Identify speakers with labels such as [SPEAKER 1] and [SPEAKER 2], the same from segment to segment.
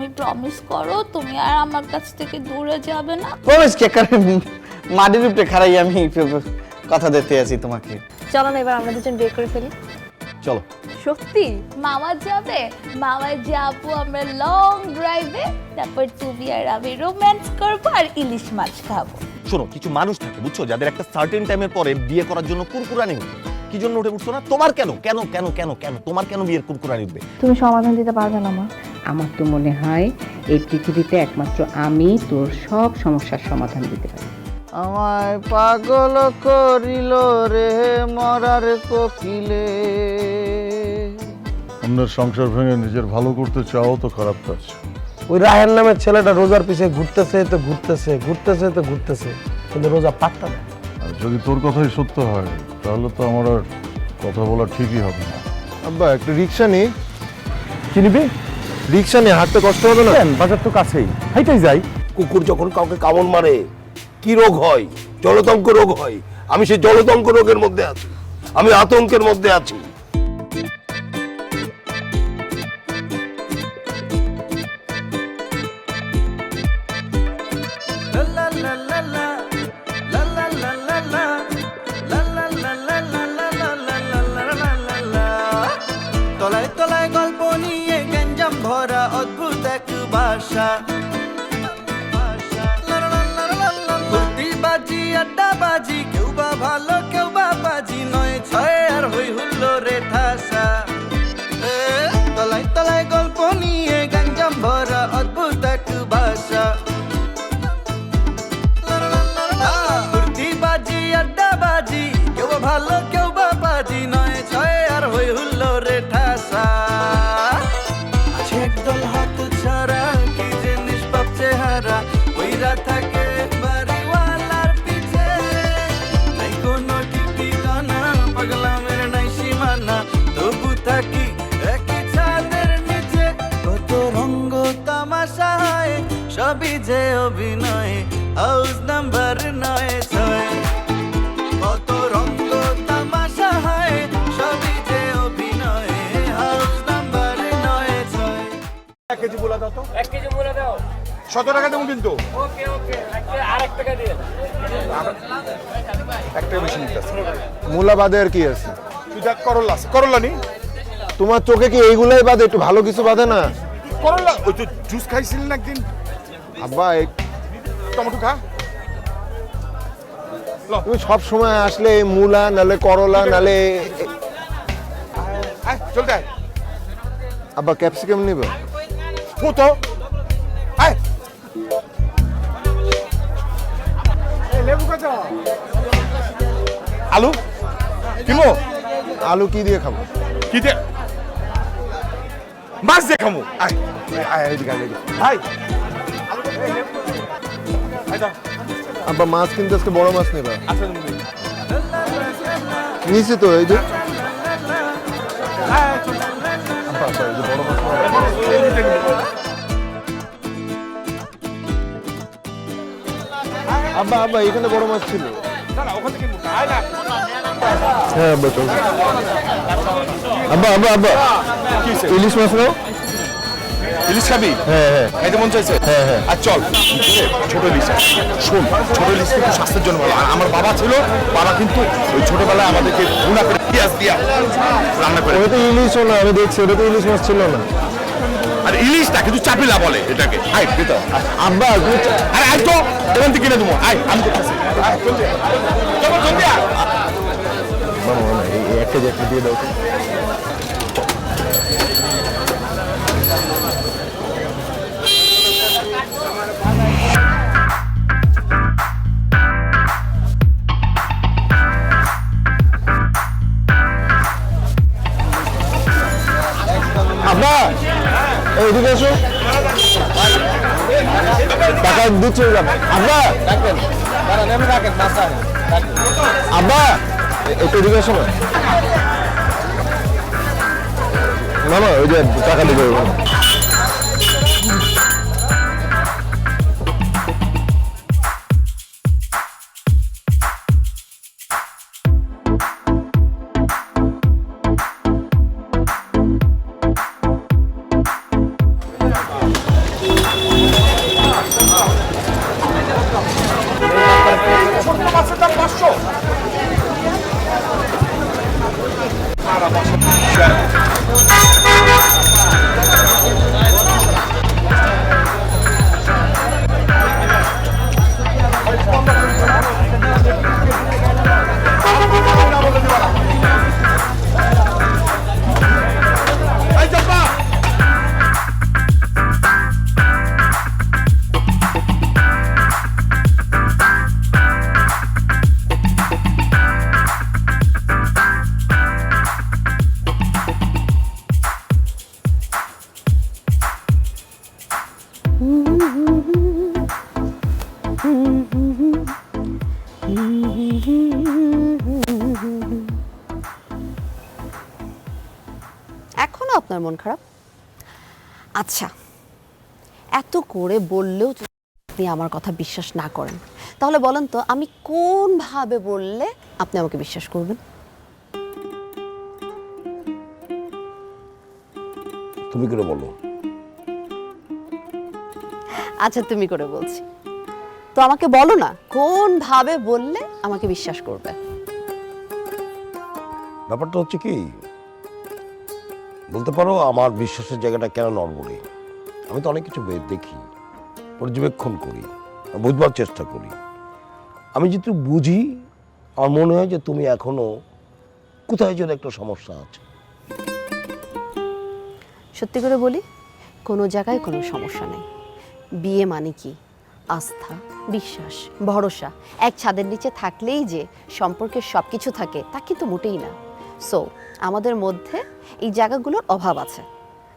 [SPEAKER 1] তুমি প্রমিস করো তুমি আর আমার কাছ থেকে দূরে যাবে না।
[SPEAKER 2] প্রমিস কে কারণ মাটির উপরে খাড়াই আমি কথা দিতে আছি তোমাকে।
[SPEAKER 3] চলো না এবার আমরা দুজন বিয়ে করে ফেলি।
[SPEAKER 2] চলো।
[SPEAKER 3] সত্যি?
[SPEAKER 1] মামা যাবে? মামা যাব আমরা লং ড্রাইভে তারপর তুমি আর আমি রোম্যান্স করব আর ইলিশ মাছ খাব।
[SPEAKER 4] শোনো কিছু মানুষ থাকে বুঝছ? যাদের একটা সার্টেন টাইমের পরে বিয়ে করার জন্য কুরকুরানি উঠবে কি জন্য উঠে উঠছো না? তোমার কেন? কেন কেন কেন কেন? তোমার কেন বিয়ের কুরকুরানি উঠবে?
[SPEAKER 3] তুমি সমাধান দিতে পারবে না মা।
[SPEAKER 5] আমার তো মনে হয় এই পৃথিবীতে একমাত্র আমি তোর সব সমস্যার সমাধান দিতে পারি।
[SPEAKER 2] আমায় পাগল করিল রে মরার কোকিলে।
[SPEAKER 6] অন্যের সংসার ভেঙে নিজের ভালো করতে চাও তো খারাপ কাজ।
[SPEAKER 7] ওই রাহের নামের ছেলেটা রোজার পিছে ঘুরতেছে তো ঘুরতেছে ঘুরতেছে তো ঘুরতেছে কিন্তু রোজা পাত্তা না।
[SPEAKER 6] আর যদি তোর কথাই সত্য হয় তাহলে তো আমার আর কথা বলা ঠিকই হবে না।
[SPEAKER 8] আব্বা একটা রিক্সা নেই
[SPEAKER 7] কি নিবি
[SPEAKER 8] রিক্সা নিয়ে হাঁটতে কষ্ট হবে না?
[SPEAKER 7] বাজার তো কাছেই। হাইটাই যাই।
[SPEAKER 9] কুকুর যখন কাউকে কামড় মারে কি রোগ হয়? জলতঙ্ক রোগ হয়? আমি সেই জলতঙ্ক রোগের মধ্যে আছি। আমি আতঙ্কের মধ্যে আছি। শত টাকা দেবো কিন্তু। একটা বেশি নিতেছে
[SPEAKER 8] মূলা বাদে আর কি আছে?
[SPEAKER 9] তুই করল্লা আছে। করল্লা নি
[SPEAKER 8] তোমার চোখে কি এইগুলাই বাদে? একটু ভালো কিছু বাদে না?
[SPEAKER 9] করল্লা ওই তো জুস খাইছিলেন না একদিন।
[SPEAKER 8] আব্বা এই-
[SPEAKER 9] টমেটো খা।
[SPEAKER 8] তুমি সব সময় আসলে মূলা নালে করলা নালে
[SPEAKER 9] চলতে
[SPEAKER 8] আব্বা ক্যাপসিকাম নিবে?
[SPEAKER 9] ফুটো আলু? কিমো
[SPEAKER 8] আলু কি দিয়ে খাব?
[SPEAKER 9] কি দে মাছ দিয়ে খাব। আয়। এদিকে দাও
[SPEAKER 8] আব্বা মাছ কিনতে আজকে বড় মাছ নেবে
[SPEAKER 9] আসলে
[SPEAKER 8] নিছি তো এই যে। এই বড় মাছ আব্বা আব্বা এখানে বড় মাছ ছিল। হ্যাঁ আব্বা আব্বা আব্বা আব্বা। ইলিশ মাছ নাও?
[SPEAKER 9] ইলিশ খাবি?
[SPEAKER 8] হ্যাঁ হ্যাঁ।
[SPEAKER 9] খাইতে মন চাইছে?
[SPEAKER 8] হ্যাঁ হ্যাঁ।
[SPEAKER 9] আর চল। ছোট ইলিশ। শোন ছোট ইলিশ কিন্তু স্বাস্থ্যের জন্য ভালো। আর আমার বাবা ছিল বাবা কিন্তু ওই ছোটবেলায় আমাদেরকে গুণা করে পেঁয়াজ দিয়া রান্না করে।
[SPEAKER 8] ওটা তো ইলিশ না আমি দেখছি ওটা তো ইলিশ মাছ ছিল না।
[SPEAKER 9] আর ইলিশটা কিন্তু চাপিলা বলে এটাকে।
[SPEAKER 8] আব্বা তুমি চা-
[SPEAKER 9] আরে আয় তো এখান থেকে কিনে দেবো। আয় আমি করতেছি আয়, জলদি
[SPEAKER 8] দিয়ে চলো, এইদিকে এসো। টাকা দিচ্ছে আব্বা! আব্বা! একটু এদিকে এসো না। না ওই যে টাকা দিবে
[SPEAKER 10] আপনার মন খারাপ? আচ্ছা এত করে বললেও আপনি আমার কথা বিশ্বাস না করেন তাহলে বলেন তো আমি কোনভাবে বললে আপনি আমাকে বিশ্বাস করবেন?
[SPEAKER 11] তুমি করে বলো।
[SPEAKER 10] আচ্ছা তুমি করে বলছি। তো আমাকে বলো না কোনভাবে বললে আমাকে বিশ্বাস করবে?
[SPEAKER 11] ব্যাপারটা হচ্ছে কি বলতে পারো আমার বিশ্বাসের জায়গাটা কেন নড়বড়ে আমি তো অনেক কিছু দেখি, পর্যবেক্ষণ করি, বুঝবার চেষ্টা করি। আমি যেহেতু বুঝি, আমার মনে হয় যে তুমি এখনও কোথায় যেন একটা সমস্যা আছে।
[SPEAKER 10] সত্যি করে বলি, কোনো জায়গায় কোনো সমস্যা নেই। বিয়ে মানে কি? আস্থা, বিশ্বাস, ভরসা। এক ছাদের নিচে থাকলেই যে সম্পর্কের সব কিছু থাকে, তা কিন্তু মোটেই না। সো আমাদের মধ্যে এই জায়গাগুলোর অভাব আছে।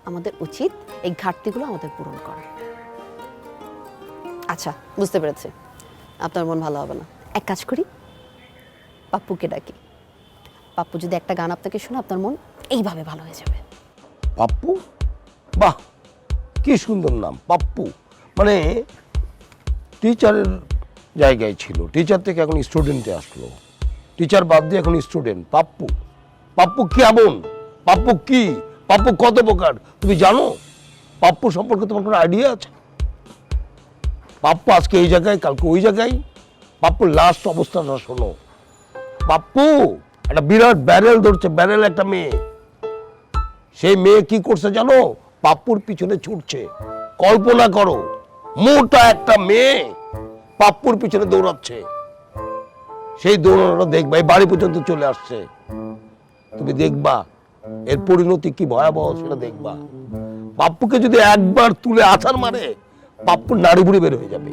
[SPEAKER 10] আমাদের উচিত এই ঘাটতিগুলো আমাদের পূরণ করা। আচ্ছা বুঝতে পেরেছি। আপনার মন ভালো হবে না। এক কাজ করি। পাপ্পুকে ডাকি। পাপ্পু যদি একটা গান আপনাকে শুনে আপনার মন এইভাবে ভালো হয়ে যাবে।
[SPEAKER 11] পাপ্পু? বাহ! কি সুন্দর নাম, পাপ্পু। মানে টিচারের জায়গায় ছিল। টিচার থেকে এখন স্টুডেন্টে আসলো। টিচার বাদ দিয়ে এখন স্টুডেন্ট পাপ্পু। পাপ্পু কেমন পাপ্পু কি? পাপ্পু কত প্রকার? তুমি জানো? পাপ্পু সম্পর্কে তোমার কোনো আইডিয়া আছে? পাপ্পু আজকে এই জায়গায়, কালকে ওই জায়গায়? পাপ্পুর লাস্ট অবস্থাটা শোনো। পাপ্পু একটা বিরাট ব্যারেল ধরছে ব্যারেল একটা মেয়ে। সেই মেয়ে কি করছে জানো? পাপ্পুর পিছনে ছুটছে। কল্পনা করো, মোটা একটা মেয়ে পাপ্পুর পিছনে দৌড়াচ্ছে। সেই দৌড়ানোটা দেখবা বাড়ি পর্যন্ত চলে আসছে। তুমি দেখবা। এর পরিণতি কি ভয়াবহ সেটা দেখবা। পাপ্পুকে যদি একবার তুলে আছার মারে পাপ্পুর নাড়ি বুড়ি বের হয়ে যাবে।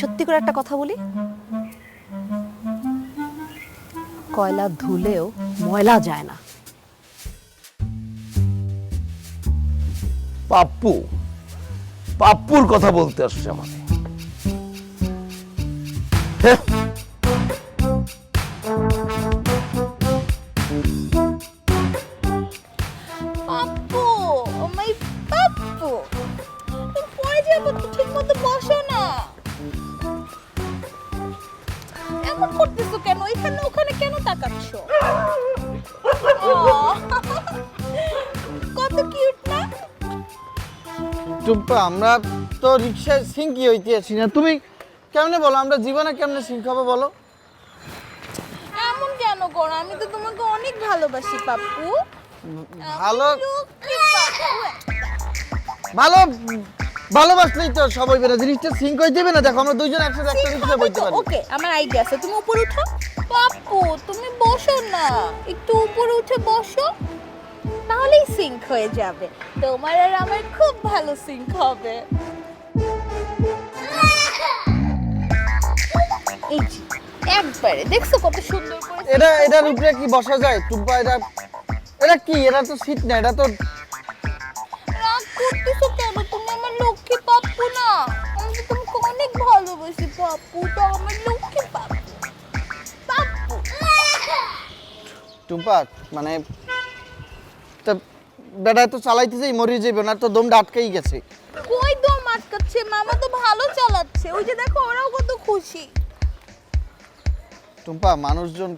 [SPEAKER 10] সত্যি করে একটা কথা বলি? কয়লা ধুলেও ময়লা যায় না।
[SPEAKER 11] পাপ্পু পাপ্পুর কথা বলতে আসছে আমাকে। হ্যাঁ
[SPEAKER 2] আমরা তো রিক্সায় সিঙ্কি হইতে আছি না। তুমি কেমনে বলো আমরা জীবনে কেমনে সিঙ্ক হবে বলো?
[SPEAKER 1] এমন কেন করো? আমি তো তোমাকে অনেক ভালোবাসি পাপ্পু।
[SPEAKER 2] ভালো ভালো ভালোবাসলেই তো সবাই বেরো জিনিসটা সিঙ্ক হয়ে যাবে না দেখো আমরা দুইজন একসাথে একটা রিক্সায় বইতে পারি
[SPEAKER 1] ওকে আমার আইডিয়া আছে। তুমি উপরে উঠো। পাপ্পু তুমি বসো না। একটু উপরে উঠে বসো। তাহলেই সিঙ্ক হয়ে যাবে। তোমার আর আমার খুব ভালো সিঙ্ক হবে। এই যে, একবারে দেখছ কত সুন্দর করে
[SPEAKER 2] এটা এটার উপরে কি বসা যায়? টুম্পা এটা এটা কি? এটা তো সিট না এটা তো
[SPEAKER 1] রাগ করতেছো কেন? তুমি আমার লক্ষ্মী পাপ্পু না। আমি তো তোমাকে অনেক ভালোবাসি পাপ্পু। তো আমার লক্ষ্মী পাপ্পু। পাপ্পু।
[SPEAKER 2] টুম্পা মানে তা বেটা তো চালাইতেছেই মরে যাবে না তো দমটা আটকেই গেছে।
[SPEAKER 1] কই দম আটকাচ্ছে? মামা তো ভালো চালাচ্ছে। ওই যে দেখো ওরাও কত খুশি।
[SPEAKER 2] টুম্পা মানুষজন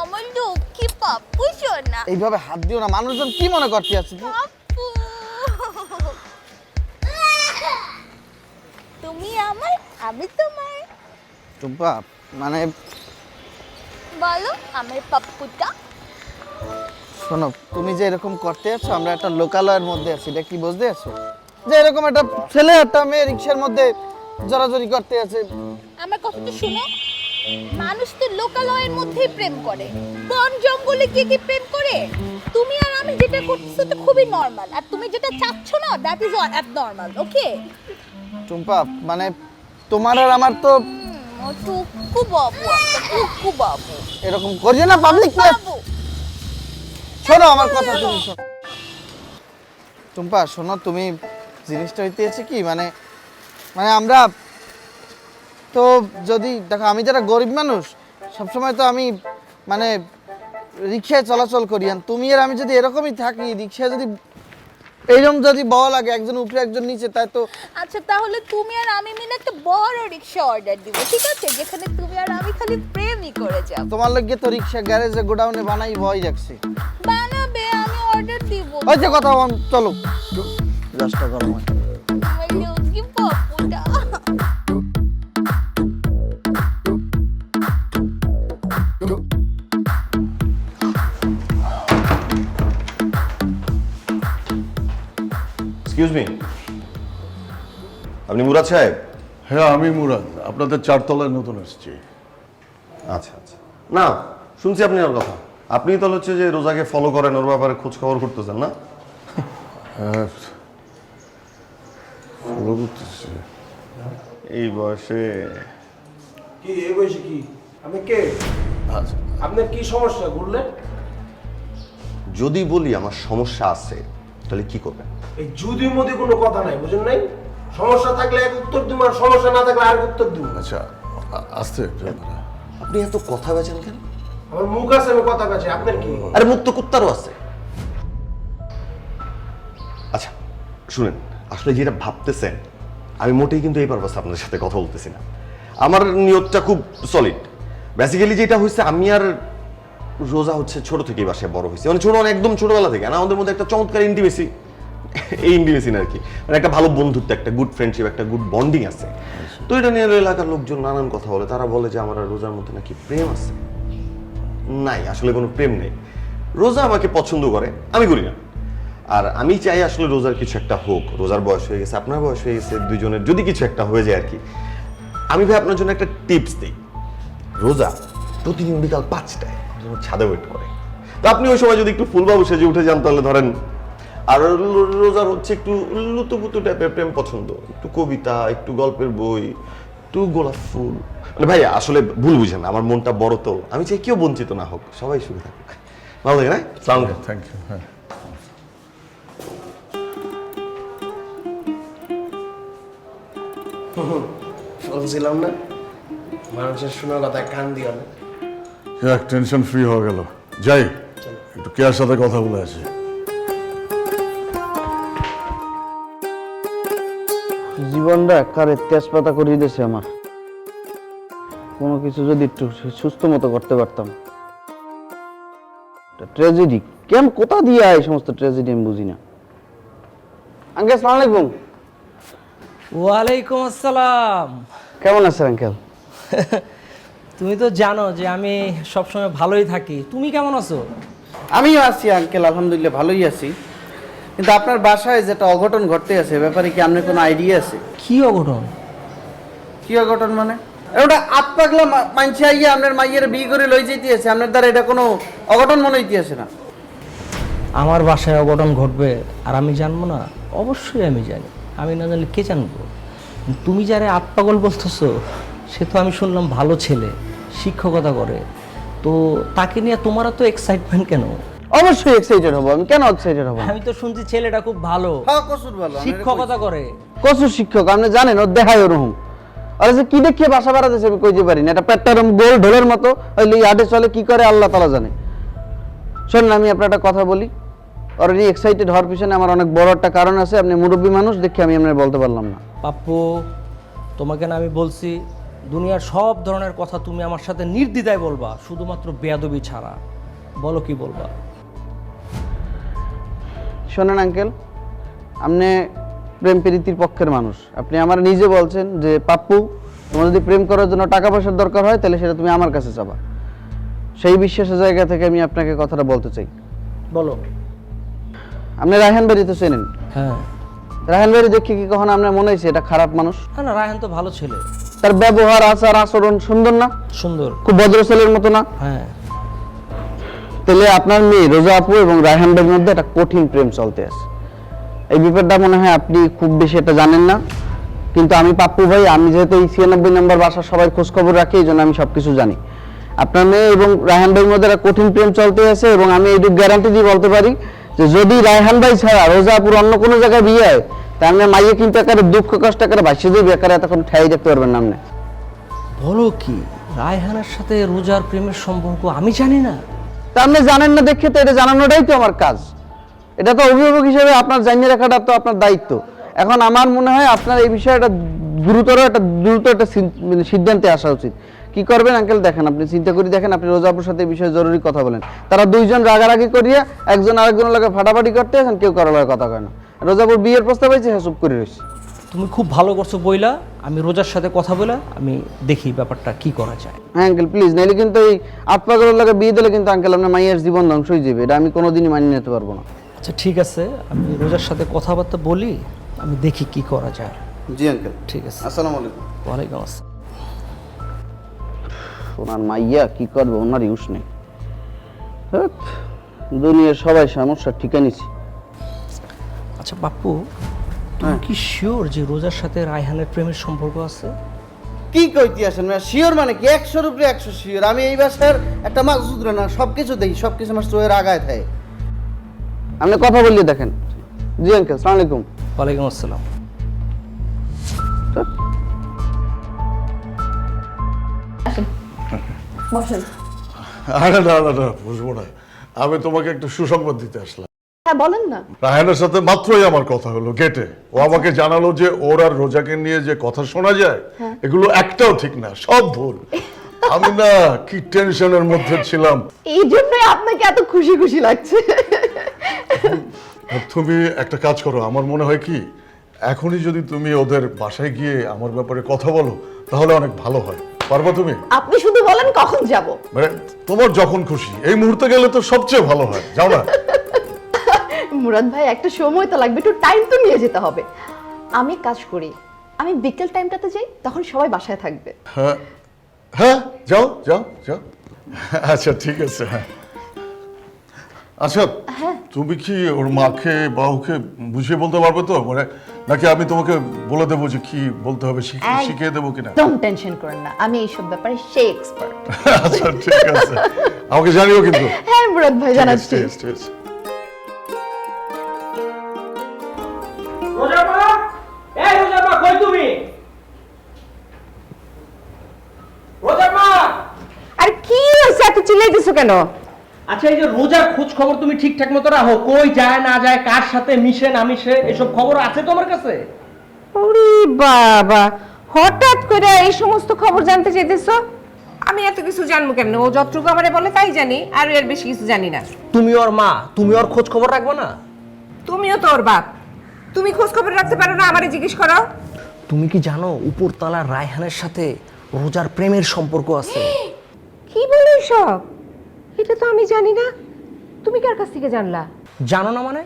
[SPEAKER 1] আমার লক্ষ্মী পাপ্পু সোনা
[SPEAKER 2] এইভাবে হাত দিও না। মানুষজন কি মনে করতে আছে?
[SPEAKER 1] পাপ্পু তুমি আমার আমি তোমার।
[SPEAKER 2] টুম্পা মানে
[SPEAKER 1] বলো আমার পাপ্পুটা।
[SPEAKER 2] শোনো তুমি যে এরকম করতে আছো আমরা একটা লোকালয়ের মধ্যে আছি এটা কি বুঝতে আছো? যে এরকম একটা ছেলে একটা মেয়ে রিক্সার মধ্যে জড়াজড়ি করতে আছে।
[SPEAKER 1] আমার কথাটা শুনো মানুষ তো লোকালয়ের মধ্যেই প্রেম করে। বন জঙ্গলে গিয়ে কি প্রেম করে? তুমি আর আমি যেটা করতেছো তো খুবই নর্মাল আর তুমি যেটা চাচ্ছ না that is abnormal okay
[SPEAKER 2] Tumpa মানে তোমার আর আমার তো
[SPEAKER 1] টুকু বাবু টুকু বাবু
[SPEAKER 2] এরকম করিও না পাবলিক প্লেস
[SPEAKER 1] বাবু
[SPEAKER 2] শোনো, আমার কথা তুমি শোনো। টুম্পা, শোনো, তুমি জিনিসটা হইতেছে কি মানে মানে আমরা তো যদি, দেখো, আমি যারা গরিব মানুষ, সবসময় তো আমি মানে রিক্সায় চলাচল করি, আর তুমি আর আমি যদি এরকমই থাকি, রিক্সায় যদি এইরকম যদি বল লাগে একজন উপরে, একজন নিচে, তাই তো
[SPEAKER 1] আচ্ছা তাহলে তুমি আর আমি মিলে একটা বড় রিক্সা অর্ডার দিব, ঠিক আছে? যেখানে তুমি আর আমি খালি প্রেমই করে যাব।
[SPEAKER 2] তোমার লগে তো রিক্সা গ্যারেজে গোডাউনে বানাই ভয় রাখছি
[SPEAKER 1] বানাবে আমি অর্ডার দিব।
[SPEAKER 2] ওই যে কথা বল, চলো। রাস্তা গরম
[SPEAKER 4] এক্সকিউজ মি আপনি মুরাদ সাহেব?
[SPEAKER 6] হ্যাঁ আমি মুরাদ। আপনাদের চারতলায় নতুন এসেছি
[SPEAKER 4] আচ্ছা আচ্ছা। না শুনছি আপনি ওর কথা। আপনি তো হচ্ছে যে রোজাকে ফলো করেন ওর ব্যাপারে খোঁজ খবর করতেছেন না?
[SPEAKER 6] ফলো করতেছি।
[SPEAKER 4] এই বয়সে
[SPEAKER 7] কি এই বয়সে কি? আপনি কে?
[SPEAKER 6] আচ্ছা।
[SPEAKER 7] আপনার কি সমস্যা বললেন?
[SPEAKER 4] যদি বলি আমার সমস্যা আছে তাহলে কি করবেন?
[SPEAKER 7] এই যদির মধ্যে কোনো কথা নাই বুঝেন নাই? সমস্যা থাকলে এক উত্তর দিব আর সমস্যা না থাকলে আরেক উত্তর দিব।
[SPEAKER 6] আচ্ছা আস্তে
[SPEAKER 4] আপনি এত কথা বেছেন কেন?
[SPEAKER 7] আমার মুখ আছে আমি কথা কাছে আপনার কি?
[SPEAKER 4] আরে মুক্ত কুত্তারও আছে। আচ্ছা শুনেন আসলে যেটা ভাবতেছেন আমি মোটেই কিন্তু এই পারপাসে আপনাদের সাথে কথা বলতেছি না। আমার নিয়তটা খুব সলিড বেসিক্যালি যেটা হয়েছে আমি আর রোজা হচ্ছে ছোট থেকেই বাসায় বড় হয়েছে। মানে ছোট মানে একদম ছোটবেলা থেকে না আমাদের মধ্যে একটা চমৎকার ইন্টিমেসি এই ইন্টিমেসি আর কি মানে একটা ভালো বন্ধুত্ব, একটা গুড ফ্রেন্ডশিপ একটা গুড বন্ডিং আছে। তো এটা নিয়ে এলাকার লোকজন নানান কথা বলে। তারা বলে যে, আমার রোজার মধ্যে নাকি প্রেম আছে? নাই, আসলে কোনো প্রেম নেই। রোজা আমাকে পছন্দ করে, আমি করি না। আর আমি চাই আসলে রোজার কিছু একটা হোক। রোজার বয়স হয়ে গেছে, আপনার বয়স হয়ে গেছে দুজনের যদি কিছু একটা হয়ে যায় আর কি আমি ভাই আপনার জন্য একটা টিপস দিই। রোজা প্রতিদিন বিকাল পাঁচটায়। ছাদে ওয়েট করে। তো আপনি ওই সময় যদি একটু ফুলবাবু সেজে উঠে যান, তাহলে ধরেন আর রোজার হচ্ছে একটু লুতুপুতু টাইপের প্রেম পছন্দ। একটু কবিতা একটু গল্পের বই একটু গোলাপ ফুল। মানে ভাই আসলে ভুল বুঝেন আমার মনটা বড় তো। আমি চাই কেউ বঞ্চিত না হোক সবাই সুখে থাকুক। ভালো লাগে না? সালাম
[SPEAKER 6] থ্যাংক ইউ হ্যাঁ।
[SPEAKER 7] বলছিলাম না মানুষের শোনা কথা কান দিও না।
[SPEAKER 6] টেনশন ফ্রি হয়ে গেল। যাই একটু কেয়ার সাথে কথা বলে আসি।
[SPEAKER 2] জীবনটা কারে তেজপাতা করে দিয়েছে আমার। কোনো কিছু যদি একটু সুস্থ মতো করতে পারতাম। ট্র্যাজেডি কেন কোথা দিয়ে এই সমস্ত ট্র্যাজেডি আমি বুঝি না। আঙ্কেল আসসালামু আলাইকুম।
[SPEAKER 12] ওয়ালাইকুম আসসালাম।
[SPEAKER 2] কেমন আছেন আঙ্কেল?
[SPEAKER 12] তুমি তো জানো যে আমি সবসময় ভালোই থাকি। তুমি কেমন আছো?
[SPEAKER 2] আমিও আছি আঙ্কেল আলহামদুলিল্লাহ ভালোই আছি। কিন্তু আপনার বাসায় যেটা অঘটন ঘটতে আছে ব্যাপারে কি আপনার কোনো আইডিয়া আছে?
[SPEAKER 12] কি অঘটন?
[SPEAKER 2] কি অঘটন মানে? ওটা আত পাগলা মানছে আইয়া আপনার মাইয়ের বিয়ে করে লই যেতে আছে আপনার দ্বারা এটা কোনো অঘটন মনে হইতে আছে না?
[SPEAKER 12] আমার বাসায় অঘটন ঘটবে আর আমি জানব না? অবশ্যই আমি জানি। আমি না জানলে কে জানব? তুমি যারা আত্মাগল বলতেছো সে তো আমি শুনলাম ভালো ছেলে শিক্ষকতা করে। তো তাকে নিয়ে তোমার তো এক্সাইটমেন্ট কেন?
[SPEAKER 2] অবশ্যই এক্সাইটেড হব। আমি কেন এক্সাইটেড হব?
[SPEAKER 12] আমি তো শুনছি ছেলেটা খুব ভালো।
[SPEAKER 2] হ্যাঁ কসুর ভালো
[SPEAKER 12] শিক্ষকতা করে।
[SPEAKER 2] কসুর শিক্ষক আপনি জানেন ও দেখায় ওরকম। আর যে কি দেখিয়ে বাসা বাড়াতেছে আমি কইতে পারি না। এটা পেটটা এরকম গোল ঢোলের মতো ওই লিয়ে চলে কি করে আল্লাহ তালা জানে। শোনেন আমি আপনার একটা কথা বলি। অলরেডি এক্সাইটেড হওয়ার পিছনে আমার অনেক বড় একটা কারণ আছে। আপনি মুরব্বী মানুষ দেখে আমি আপনার বলতে পারলাম না।
[SPEAKER 12] পাপ্পু তোমাকে না আমি বলছি দুনিয়ার সব ধরনের কথা তুমি আমার সাথে নির্দ্বিধায় বলবা শুধুমাত্র বেয়াদবি ছাড়া। বলো কি বলবা?
[SPEAKER 2] শোনেন আঙ্কেল আপনি প্রেম প্রীতির পক্ষের মানুষ। আপনি আমার নিজে বলছেন যে পাপ্পু তোমার যদি প্রেম করার জন্য টাকা পয়সার দরকার হয় তাহলে সেটা তুমি আমার কাছে চাবা। সেই বিশ্বাসের জায়গা থেকে আমি আপনাকে কথাটা বলতে চাই।
[SPEAKER 12] বলো।
[SPEAKER 2] আপনি রায়হান বাড়ি তো চেনেন?
[SPEAKER 12] হ্যাঁ।
[SPEAKER 2] রায়হান বাড়ি দেখে কি কখনো আপনার মনে হয়েছে এটা খারাপ মানুষ?
[SPEAKER 12] না না রায়হান তো ভালো ছেলে।
[SPEAKER 2] তার ব্যবহার আচার আচরণ সুন্দর না?
[SPEAKER 12] সুন্দর।
[SPEAKER 2] খুব ভদ্র ছেলের মতো না?
[SPEAKER 12] হ্যাঁ।
[SPEAKER 2] তাহলে আপনার মেয়ে, রোজা আপু এবং রায়হান মধ্যে একটা কঠিন প্রেম চলতে আছে। এই ব্যাপারটা মনে হয় আপনি খুব বেশি এটা জানেন না। কিন্তু আমি পাপ্পু ভাই, আমি যেহেতু এই ছিয়ানব্বই নম্বর বাসার সবাই খোঁজ খবর রাখি, এই জন্য আমি সব কিছু জানি। আপনার মেয়ে এবং রায়হান ভাইয়ের মধ্যে একটা কঠিন প্রেম চলতে আছে এবং আমি এইটুকু গ্যারান্টি দিয়ে বলতে পারি যে যদি রায়হান ভাই ছাড়া রোজা আপুর অন্য কোনো জায়গায় বিয়ে হয় তাহলে মাইয়ে কিন্তু একারে দুঃখ কষ্ট একারে ভাসিয়ে দিবে একারে এতক্ষণ ঠাই দেখতে পারবেন না আপনি।
[SPEAKER 12] বলো কি, রায়হানের সাথে রোজার প্রেমের সম্পর্ক আমি জানি না।
[SPEAKER 2] তা আপনি জানেন না দেখে তো এটা জানানোটাই তো আমার কাজ। এটা তো অভিভাবক হিসেবে আপনার জানিয়ে রাখাটা তো আপনার দায়িত্ব। এখন আমার মনে হয় আপনার এই বিষয়টা গুরুতর একটা দ্রুত একটা মানে সিদ্ধান্তে আসা উচিত। কি করবেন আঙ্কেল? দেখেন, আপনি চিন্তা করে দেখেন, আপনি রোজাপুর সাথে এই বিষয়ে জরুরি কথা বলেন। তারা দুইজন রাগারাগি করিয়া একজন আরেকজনের লাগে ফাটাফাটি করতে আছেন কেউ কারও কথা কয় না। রোজাপুর বিয়ের প্রস্তাব হয়েছে হ্যাঁ চুপ করে রয়েছে।
[SPEAKER 12] তুমি খুব ভালো করছ বইলা আমি রোজার সাথে কথা বলে আমি দেখি ব্যাপারটা কি করা যায়।
[SPEAKER 2] হ্যাঁ আঙ্কেল প্লিজ নাইলে কিন্তু এই আত্মাগরের লাগে বিয়ে দিলে কিন্তু আঙ্কেল আপনার মাইয়ের জীবন ধ্বংস হয়ে যাবে। এটা আমি কোনোদিনই মানিয়ে নিতে পারব না।
[SPEAKER 12] আচ্ছা ঠিক আছে আমি রোজার সাথে কথাবার্তা বলি আমি দেখি কি করা যায়।
[SPEAKER 2] জি আঙ্কেল
[SPEAKER 12] ঠিক আছে।
[SPEAKER 2] আসসালামু আলাইকুম।
[SPEAKER 12] ওয়ালাইকুম আসসালাম।
[SPEAKER 2] ওনার মাইয়া কি করবে ওনার ইউস নেই। ধ্যাৎ, দুনিয়ার সবাই সমস্যা ঠিকা নিছি
[SPEAKER 12] আচ্ছা বাপ্পু তুমি কি শিওর যে রোজার সাথে রায়হানের প্রেমের সম্পর্ক আছে?
[SPEAKER 2] কি কইতে আসেন শিওর মানে কি? একশোর উপরে একশো শিওর আমি এই বাসার একটা মাছ সুদ্র না সব কিছু দেখি সব কিছু আমার চোখের আগায় থাকে। আপনি কথা বলিয়ে দেখেন। জি আঙ্কেল সালাম আলাইকুম।
[SPEAKER 12] ওয়ালাইকুম আসসালাম।
[SPEAKER 3] বসেন।
[SPEAKER 6] আরে না না না বুঝব না। আমি তোমাকে একটু সুসংবাদ দিতে আসলাম।
[SPEAKER 3] হ্যাঁ বলেন না।
[SPEAKER 6] রায়হানের সাথে মাত্রই আমার কথা হলো গেটে ও আমাকে জানালো যে ওর আর রোজাকে নিয়ে যে কথা শোনা যায় এগুলো একটাও ঠিক না সব ভুল। আমি না কি টেনশনের মধ্যে ছিলাম।
[SPEAKER 3] এই আপনাকে এত খুশি খুশি লাগছে।
[SPEAKER 6] তুমি একটা কাজ করো আমার মনে হয় কি এখনই যদি তুমি ওদের বাসায় গিয়ে আমার ব্যাপারে কথা বলো তাহলে অনেক ভালো হয়। পারবা তুমি?
[SPEAKER 3] আপনি শুধু বলেন কখন যাব।
[SPEAKER 6] মানে তোমার যখন খুশি এই মুহূর্তে গেলে তো সবচেয়ে ভালো হয় যাও না।
[SPEAKER 3] মুরাদ ভাই একটা সময় তো লাগবে একটু টাইম তো নিয়ে যেতে হবে। আমি কাজ করি আমি বিকেল টাইমটাতে যাই তখন সবাই বাসায় থাকবে।
[SPEAKER 6] হ্যাঁ হ্যাঁ যাও যাও যাও। আচ্ছা ঠিক আছে হ্যাঁ। আচ্ছা তুমি কি ওর মাকে বা ওকে বুঝিয়ে বলতে পারবে তো? মানে নাকি আমি তোমাকে বলে দেবো যে কি বলতে হবে শিখিয়ে দেবো কিনা?
[SPEAKER 3] একদম টেনশন করেন না আমি এইসব ব্যাপারে সে এক্সপার্ট
[SPEAKER 6] আচ্ছা ঠিক আছে। আমাকে জানিও কিন্তু।
[SPEAKER 3] হ্যাঁ মুরাদ ভাই
[SPEAKER 6] ঠিক আছে,
[SPEAKER 3] জানাচ্ছি।
[SPEAKER 5] কেন?
[SPEAKER 12] আচ্ছা এই যে রোজার খোঁজ খবর তুমি ঠিকঠাক মতো রাখো কই যায় না যায় কার সাথে মিশে না মিশে এসব খবর আছে তোমার কাছে?
[SPEAKER 5] ওরে বাবা হঠাৎ করে এই সমস্ত খবর জানতে চাইতেছো? আমি এত কিছু জানব কেমনে? ও যতটুকু আমারে বলে তাই জানি আর এর বেশি কিছু জানি না।
[SPEAKER 12] তুমি ওর মা তুমি ওর খোঁজ খবর রাখবে না?
[SPEAKER 5] তুমিও তো ওর বাপ। তুমি খোঁজ খবর রাখতে পারো না আমারে জিজ্ঞেস করো।
[SPEAKER 12] তুমি কি জানো উপরতলা রায়হানের সাথে রোজার প্রেমের সম্পর্ক আছে?
[SPEAKER 5] কি বলো সব এটা তো আমি জানি না। তুমি কার কাছ থেকে জানলা?
[SPEAKER 12] জানো না মানে?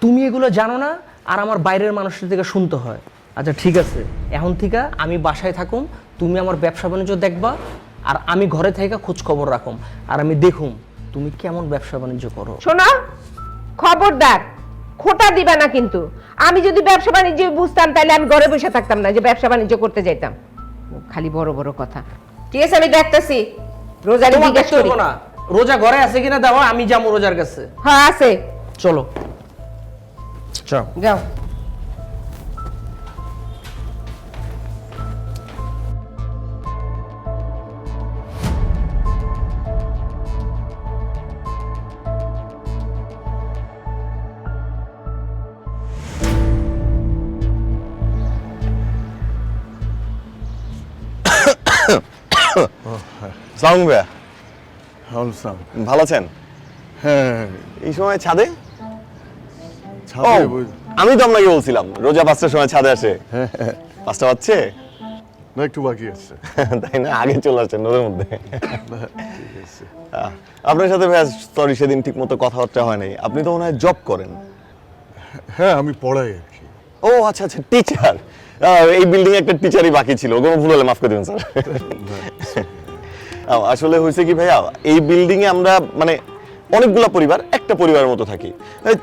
[SPEAKER 12] তুমি এগুলো জানো না আর আমার বাইরের মানুষের থেকে শুনতে হয়। আচ্ছা ঠিক আছে। এখন থেকে আমি বাসায় থাকুম তুমি আমার ব্যবসা বাণিজ্য দেখবা আর আমি ঘরে থেকে খোঁজ খবর রাখুম। আর আমি দেখুম তুমি কেমন ব্যবসা বাণিজ্য করো।
[SPEAKER 5] শোনো খবরদার খোটা দিবা না কিন্তু। আমি যদি ব্যবসা বাণিজ্য বুঝতাম তাহলে আমি ঘরে বসে থাকতাম না যে ব্যবসা বাণিজ্য করতে যাইতাম। খালি বড় বড় কথা। ঠিক আছে আমি দেখতেছি।
[SPEAKER 12] তোমার
[SPEAKER 5] জিজ্ঞেস
[SPEAKER 12] দেখতে না। রোজা ঘরে আছে কিনা দাও আমি যাব রোজার কাছে।
[SPEAKER 5] হ্যাঁ আছে।
[SPEAKER 12] চলো। চল
[SPEAKER 5] যাও।
[SPEAKER 4] সালাম ভাইয়া।
[SPEAKER 6] আলসালাম।
[SPEAKER 4] ভালো আছেন?
[SPEAKER 6] হ্যাঁ।
[SPEAKER 4] এই সময় ছাদে? আমি তো আপনাকে বলছিলাম রোজা পাঁচটার সময় ছাদে আসে। পাঁচটা বাজছে?
[SPEAKER 6] না একটু বাকি আছে।
[SPEAKER 4] তাই না? আগে চলে আসছেন ওদের মধ্যে। আহ, আপনার সাথে ভাইয়া সরি সেদিন ঠিক মতো কথাবার্তা হয় নাই আপনি তো মনে হয় জব করেন।
[SPEAKER 6] হ্যাঁ আমি পড়াই আর কি।
[SPEAKER 4] ও আচ্ছা আচ্ছা টিচার এই বিল্ডিং একটা টিচারই বাকি ছিল। কোনো ভুল হলে মাফ করে দেবেন স্যার আসলে হয়েছে কি ভাইয়া এই বিল্ডিং এ আমরা মানে অনেকগুলা পরিবার একটা পরিবারের মতো থাকি।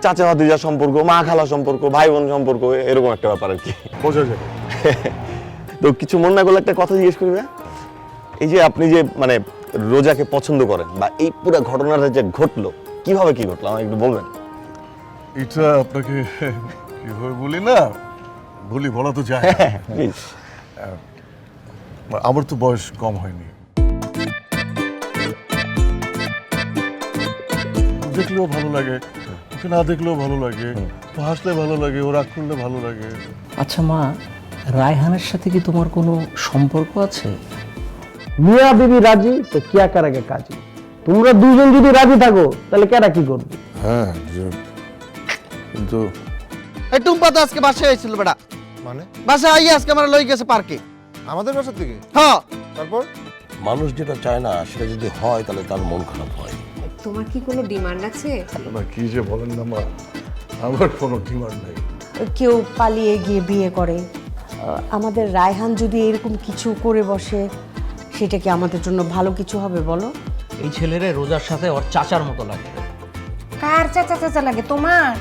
[SPEAKER 4] চাচা ভাতিজা সম্পর্ক মা খালা সম্পর্ক ভাই বোন সম্পর্ক এরকম একটা ব্যাপার আর কি।
[SPEAKER 6] বোঝা
[SPEAKER 4] তো কিছু মন না করলে একটা কথা জিজ্ঞেস করি ভাইয়া এই যে আপনি যে মানে রোজাকে পছন্দ করেন বা এই পুরো ঘটনাটা যে ঘটলো কীভাবে কি ঘটলো আমাকে একটু বলবেন?
[SPEAKER 6] এটা আপনাকে কীভাবে বলি না বলি বলা তো যায় আমার তো বয়স কম হয়নি। দেখলেও ভালো লাগে ওকে না দেখলেও ভালো লাগে ও হাসলে ভালো লাগে ও রাগ করলে ভালো লাগে।
[SPEAKER 12] আচ্ছা মা রায়হানের সাথে কি তোমার কোনো সম্পর্ক আছে?
[SPEAKER 7] মিয়া বিবি রাজি তো কিয়া কারাগে কাজী? তোমরা দুজন যদি রাজি থাকো তাহলে কেরা কি করবে?
[SPEAKER 6] হ্যাঁ কিন্তু
[SPEAKER 2] এই টুম্পা তো আজকে বাসায় আইছিল বেটা।
[SPEAKER 9] মানে?
[SPEAKER 2] বাসায় আইয়ে আজকে আমার লই গেছে পার্কে।
[SPEAKER 9] আমাদের বাসার থেকে?
[SPEAKER 2] হ্যাঁ।
[SPEAKER 9] তারপর? মানুষ যেটা চায় না সেটা যদি হয় তাহলে তার মন খারাপ হয়।
[SPEAKER 5] তোমার কি কোনো ডিমান্ড আছে?
[SPEAKER 6] না কি যে বলেন না মা আমার কোনো ডিমান্ড নাই।
[SPEAKER 13] কেউ পালিয়ে গিয়ে বিয়ে করে। আমাদের রায়হান যদি এরকম কিছু করে বসে সেটা কি আমাদের জন্য ভালো কিছু হবে বলো?
[SPEAKER 12] এই ছেলেরে রোজার সাথে ওর চাচার মতো লাগে।
[SPEAKER 5] কার চাচা চাচা লাগে? তোমার?